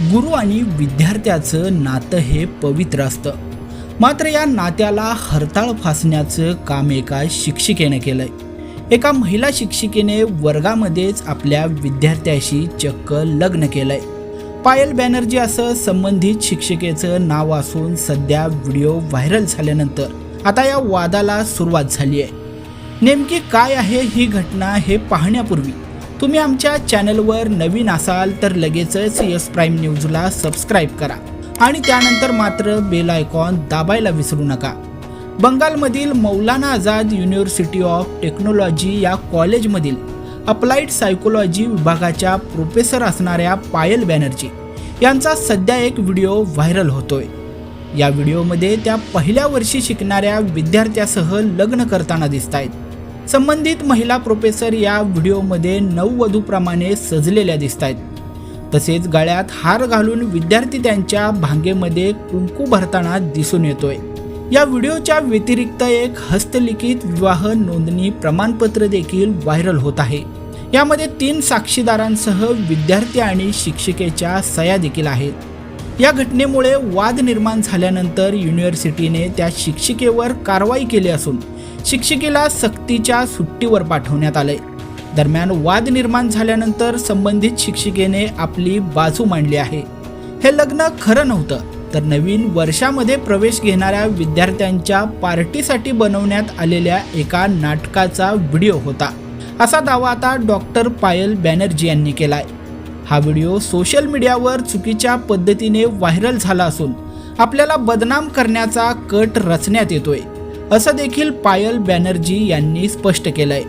गुरु आणि विद्यार्थ्याचं नातं हे पवित्र असतं. मात्र या नात्याला हरताळ फासण्याचं काम एका शिक्षिकेने केलंय. एका महिला शिक्षिकेने वर्गामध्येच आपल्या विद्यार्थ्याशी चक्क लग्न केलंय. पायल बॅनर्जी असं संबंधित शिक्षिकेचं नाव असून सध्या व्हिडिओ व्हायरल झाल्यानंतर आता या वादाला सुरुवात झाली आहे नेमकी काय आहे ही घटना हे पाहण्यापूर्वी तुम्ही आमच्या चॅनलवर नवीन असाल तर लगेचच यस प्राईम न्यूजला सबस्क्राईब करा. आणि त्यानंतर मात्र बेल आयकॉन दाबायला विसरू नका. बंगालमधील Maulana Azad university of technology या कॉलेजमधील अप्लाइड सायकोलॉजी विभागाच्या प्रोफेसर असणाऱ्या पायल बॅनर्जी यांचा सध्या एक व्हिडिओ व्हायरल होतोय. या व्हिडिओमध्ये त्या पहिल्या वर्षी शिकणाऱ्या विद्यार्थ्यासह लग्न करताना दिसत आहेत संबंधित महिला प्रोफेसर या व्हिडिओमध्ये नववधूप्रमाणे सजलेल्या दिसत आहेत तसेच गळ्यात हार घालून विद्यार्थी त्यांच्या भांगेमध्ये कुंकू भरताना दिसून येतोय. या व्हिडिओच्या व्यतिरिक्त एक हस्तलिखित विवाह नोंदणी प्रमाणपत्र देखील व्हायरल होत आहे. यामध्ये तीन साक्षीदारांसह विद्यार्थी आणि शिक्षिकेच्या सया देखील आहेत. या घटनेमुळे वाद निर्माण झाल्यानंतर युनिव्हर्सिटीने त्या शिक्षिकेवर कारवाई केली असून शिक्षिकेला सक्तीच्या सुट्टीवर पाठवण्यात आले दरम्यान वाद निर्माण झाल्यानंतर संबंधित शिक्षिकेने आपली बाजू मांडली आहे. हे लग्न खरं नव्हतं तर नवीन वर्षामध्ये प्रवेश घेणाऱ्या विद्यार्थ्यांच्या पार्टीसाठी बनवण्यात आलेल्या एका नाटकाचा व्हिडिओ होता. असा दावा आता डॉक्टर पायल बॅनर्जी यांनी केलाय. हा व्हिडिओ सोशल मीडियावर चुकीच्या पद्धतीने व्हायरल झाला असून आपल्याला बदनाम करण्याचा कट रचण्यात येतोय असं देखील पायल बॅनर्जी यांनी स्पष्ट केलंय.